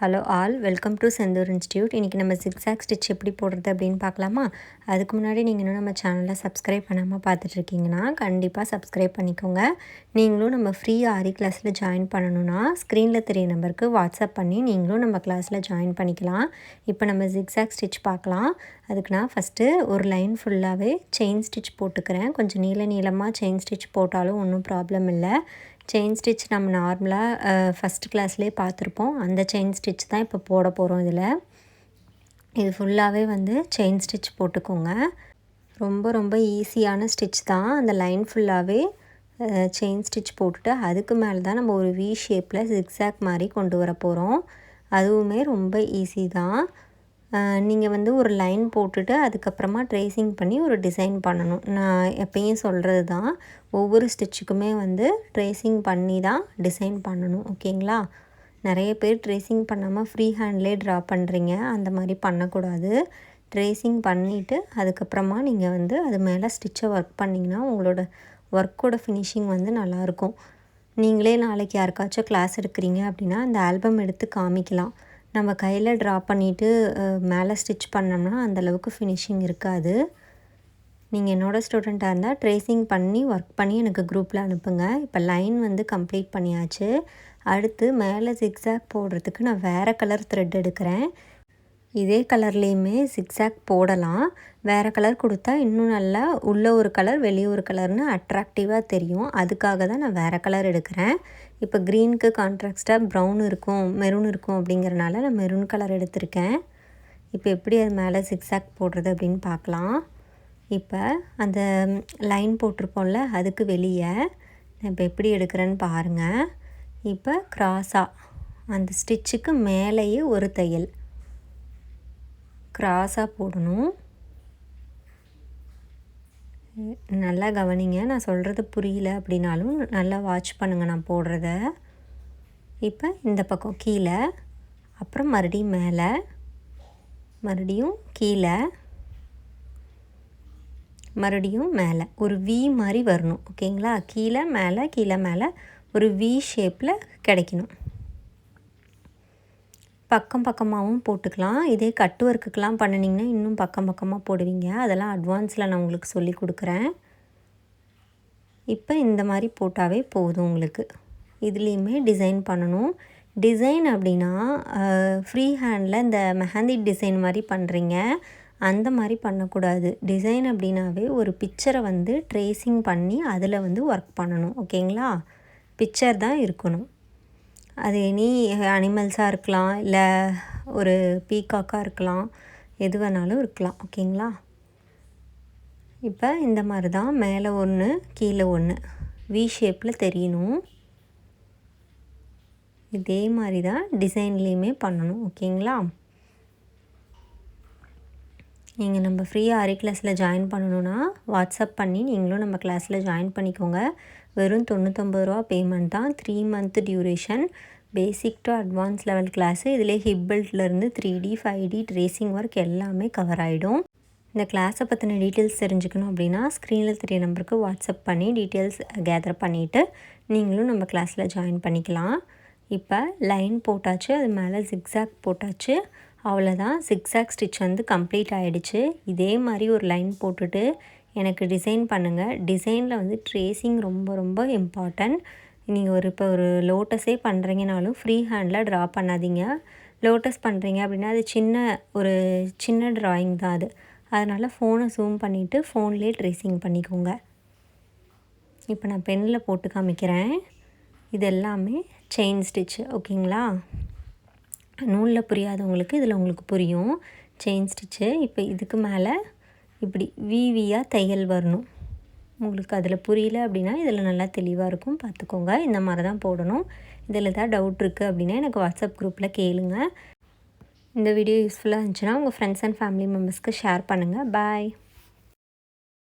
Hello all welcome to Senthur institute. இன்றைக்கி நம்ம சிக்ஸாக் stitch எப்படி போடுறது அப்படின்னு பார்க்கலாமா? அதுக்கு முன்னாடி நீங்கள் இன்னும் நம்ம சேனலில் சப்ஸ்கிரைப் பண்ணாமல் பார்த்துட்ருக்கீங்கன்னா கண்டிப்பாக சப்ஸ்கிரைப் பண்ணிக்கோங்க. நீங்களும் நம்ம ஃப்ரீ ஆரி கிளாஸில் ஜாயின் பண்ணணுன்னா ஸ்க்ரீனில் தெரிய நம்பருக்கு வாட்ஸ்அப் பண்ணி நீங்களும் நம்ம கிளாஸில் ஜாயின் பண்ணிக்கலாம். இப்போ நம்ம சிக்ஸாக் ஸ்டிச் பார்க்கலாம். அதுக்கு நான் ஃபஸ்ட்டு ஒரு லைன் ஃபுல்லாகவே செயின் ஸ்டிச் போட்டுக்கிறேன். கொஞ்சம் நீள நீளமாக செயின் ஸ்டிச் போட்டாலும் ஒன்றும் ப்ராப்ளம் இல்லை. செயின் ஸ்டிச் நம்ம நார்மலாக ஃபஸ்ட் கிளாஸ்லேயே பார்த்துருப்போம். அந்த செயின் ஸ்டிச் தான் இப்போ போட போகிறோம் இதில். இது ஃபுல்லாகவே வந்து செயின் ஸ்டிச் போட்டுக்கோங்க. ரொம்ப ரொம்ப ஈஸியான ஸ்டிச் தான். அந்த லைன் ஃபுல்லாகவே செயின் ஸ்டிச் போட்டுட்டு அதுக்கு மேலே தான் நம்ம ஒரு வி ஷேப்பில் ஜிக்ஸாக் மாதிரி கொண்டு வர போகிறோம் அதுவுமே ரொம்ப ஈஸி தான். நீங்கள் வந்து ஒரு லைன் போட்டுட்டு அதுக்கப்புறமா ட்ரேசிங் பண்ணி ஒரு டிசைன் பண்ணணும். நான் எப்பயும் சொல்கிறது தான் ஒவ்வொரு ஸ்டிச்சுக்குமே வந்து ட்ரேசிங் பண்ணி தான் டிசைன் பண்ணணும் ஓகேங்களா? நிறைய பேர் ட்ரேசிங் பண்ணாமல் ஃப்ரீ ஹேண்ட்லேயே ட்ரா பண்ணுறீங்க அந்த மாதிரி பண்ணக்கூடாது. ட்ரேசிங் பண்ணிவிட்டு அதுக்கப்புறமா நீங்கள் வந்து அது மேலே ஸ்டிச்சை ஒர்க் பண்ணிங்கன்னா உங்களோட ஒர்க்கோட ஃபினிஷிங் வந்து நல்லாயிருக்கும். நீங்களே நாளைக்கு யாருக்காச்சும் கிளாஸ் எடுக்கிறீங்க அப்படின்னா அந்த ஆல்பம் எடுத்து காமிக்கலாம். நம்ம கையில் ட்ரா பண்ணிவிட்டு மேலே ஸ்டிச் பண்ணோம்னா அந்தளவுக்கு ஃபினிஷிங் இருக்காது. நீங்கள் என்னோடய ஸ்டூடெண்ட்டாக இருந்தால் ட்ரேசிங் பண்ணி ஒர்க் பண்ணி எனக்கு குரூப்பில் அனுப்புங்க. இப்போ லைன் வந்து கம்ப்ளீட் பண்ணியாச்சு. அடுத்து மேலே ஜிக்ஸாக் போடுறதுக்கு நான் வேறு கலர் த்ரெட் எடுக்கிறேன். இதே கலர்லேயுமே சிக்ஸாக் போடலாம். வேறு கலர் கொடுத்தா இன்னும் நல்லா உள்ளே ஒரு கலர் வெளியே ஒரு கலர்னு அட்ராக்டிவாக தெரியும். அதுக்காக தான் நான் வேறு கலர் எடுக்கிறேன். இப்போ க்ரீனுக்கு கான்ட்ராக்ஸ்டாக ப்ரௌன் இருக்கும் மெரூன் இருக்கும் அப்படிங்கிறனால நான் மெரூன் கலர் எடுத்திருக்கேன். இப்போ எப்படி அது மேலே சிக்ஸாக் போடுறது அப்படின்னு பார்க்கலாம். இப்போ அந்த லைன் போட்டிருப்போம்ல அதுக்கு வெளியே நான் இப்போ எப்படி எடுக்கிறேன்னு பாருங்கள் இப்போ க்ராஸாக அந்த ஸ்டிச்சுக்கு மேலேயே ஒரு தையல். க்ராஸாக போடணும். நல்லா கவனிங்க. நான் சொல்கிறது புரியல அப்படின்னாலும் நல்லா வாட்ச் பண்ணுங்கள் நான் போடுறத. இப்போ இந்த பக்கம் கீழே அப்புறம் மறுபடியும் மேலே மறுபடியும் கீழே மறுபடியும் மேலே. ஒரு வி மாதிரி வரணும். ஓகேங்களா? கீழே மேலே கீழே மேலே ஒரு வி ஷேப்பில் கிடைக்கணும். பக்கம் பக்கமாகவும் போட்டுக்கலாம். இதே கட்டு ஒர்க்குக்கெலாம் பண்ணினீங்கன்னா இன்னும் பக்கம் பக்கமாக போடுவீங்க. அதெல்லாம் அட்வான்ஸில் நான் உங்களுக்கு சொல்லி கொடுக்குறேன். இப்போ இந்த மாதிரி போட்டாவே போதும் உங்களுக்கு. இதுலேயுமே டிசைன் பண்ணணும். டிசைன் அப்படின்னா ஃப்ரீ ஹேண்டில் இந்த மெஹந்தி டிசைன் மாதிரி பண்ணுறீங்க அந்த மாதிரி பண்ணக்கூடாது. டிசைன் அப்படின்னாவே ஒரு பிக்சரை வந்து ட்ரேசிங் பண்ணி அதில் வந்து ஒர்க் பண்ணணும். ஓகேங்களா பிக்சர் தான் இருக்கணும். அது எனி அனிமல்ஸாக இருக்கலாம் இல்லை ஒரு பீகாக்காக இருக்கலாம் எது வேணாலும் இருக்கலாம் ஓகேங்களா? இப்போ இந்த மாதிரி தான் மேலே ஒன்று கீழே ஒன்று வி ஷேப்பில் தெரியணும். இதே மாதிரி தான் டிசைன்லேயுமே பண்ணணும் ஓகேங்களா? நீங்கள் நம்ம ஃப்ரீயாக அரை கிளாஸில் ஜாயின் பண்ணணுன்னா வாட்ஸ்அப் பண்ணி நீங்களும் நம்ம கிளாஸில் ஜாயின் பண்ணிக்கோங்க. வெறும் தொண்ணூற்றம்பது ரூபா பேமெண்ட் தான். Three month duration basic to advance level class இதிலே hip பெல்ட்லேருந்து three D five D tracing work எல்லாமே கவர் ஆகிடும் இந்த கிளாஸை பற்றின டீட்டெயில்ஸ் தெரிஞ்சுக்கணும் அப்படின்னா ஸ்க்ரீனில் தெரிய நம்பருக்கு வாட்ஸ்அப் பண்ணி டீட்டெயில்ஸ் கேதர் பண்ணிவிட்டு நீங்களும் நம்ம கிளாஸில் ஜாயின் பண்ணிக்கலாம். இப்போ லைன் போட்டாச்சு. அது மேலே ஜிக்ஸாக் போட்டாச்சு. அவ்வளோதான் சிக்ஸாக் ஸ்டிச் வந்து கம்ப்ளீட் ஆகிடுச்சு இதே மாதிரி ஒரு லைன் போட்டுட்டு எனக்கு டிசைன் பண்ணுங்கள் டிசைனில் வந்து ட்ரேசிங் ரொம்ப ரொம்ப இம்பார்ட்டண்ட் நீங்கள் ஒரு இப்போ ஒரு லோட்டஸே பண்ணுறீங்கனாலும் ஃப்ரீ ஹேண்டில் ட்ரா பண்ணாதீங்க. லோட்டஸ் பண்ணுறீங்க அப்படின்னா அது சின்ன ஒரு சின்ன ட்ராயிங் தான் அது. அதனால் ஃபோனை ஜூம் பண்ணிவிட்டு ஃபோன்லேயே ட்ரேசிங் பண்ணிக்கோங்க. இப்போ நான் பெண்ணில் போட்டு காமிக்கிறேன். இது எல்லாமே செயின் ஸ்டிச்சு ஓகேங்களா நூலில் புரியாதவங்களுக்கு இதில் உங்களுக்கு புரியும். செயின் ஸ்டிச்சு இப்போ இதுக்கு மேலே இப்படி விவியாக தையல் வரணும். உங்களுக்கு அதில் புரியல அப்படின்னா இதில் நல்லா தெளிவாக இருக்கும். பார்த்துக்கோங்க இந்த மாதிரி தான் போடணும். இதில் ஏதாவது டவுட் இருக்குது அப்படின்னா எனக்கு வாட்ஸ்அப் குரூப்பில் கேளுங்க. இந்த வீடியோ யூஸ்ஃபுல்லாக இருந்துச்சுன்னா உங்கள் ஃப்ரெண்ட்ஸ் அண்ட் ஃபேமிலி மெம்பர்ஸ்க்கு ஷேர் பண்ணுங்கள் பாய்